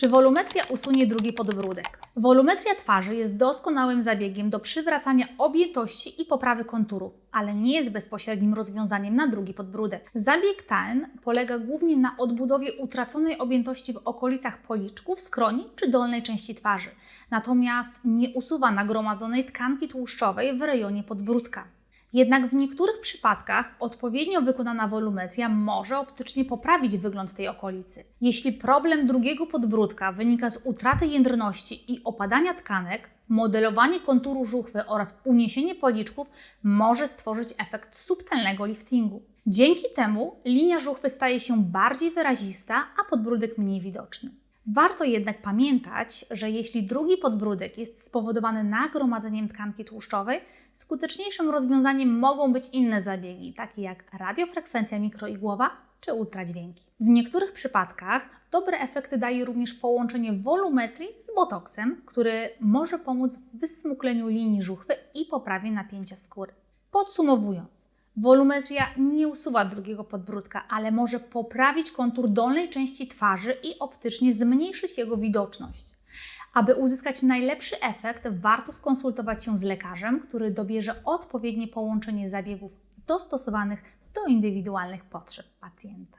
Czy wolumetria usunie drugi podbródek? Wolumetria twarzy jest doskonałym zabiegiem do przywracania objętości i poprawy konturów, ale nie jest bezpośrednim rozwiązaniem na drugi podbródek. Zabieg ten polega głównie na odbudowie utraconej objętości w okolicach policzków, skroni czy dolnej części twarzy, natomiast nie usuwa nagromadzonej tkanki tłuszczowej w rejonie podbródka. Jednak w niektórych przypadkach odpowiednio wykonana wolumetria może optycznie poprawić wygląd tej okolicy. Jeśli problem drugiego podbródka wynika z utraty jędrności i opadania tkanek, modelowanie konturu żuchwy oraz uniesienie policzków może stworzyć efekt subtelnego liftingu. Dzięki temu linia żuchwy staje się bardziej wyrazista, a podbródek mniej widoczny. Warto jednak pamiętać, że jeśli drugi podbródek jest spowodowany nagromadzeniem tkanki tłuszczowej, skuteczniejszym rozwiązaniem mogą być inne zabiegi, takie jak radiofrekwencja mikroigłowa czy ultradźwięki. W niektórych przypadkach dobre efekty daje również połączenie wolumetrii z botoksem, który może pomóc w wysmukleniu linii żuchwy i poprawie napięcia skóry. Podsumowując, Wolumetria nie usuwa drugiego podbródka, ale może poprawić kontur dolnej części twarzy i optycznie zmniejszyć jego widoczność. Aby uzyskać najlepszy efekt, warto skonsultować się z lekarzem, który dobierze odpowiednie połączenie zabiegów dostosowanych do indywidualnych potrzeb pacjenta.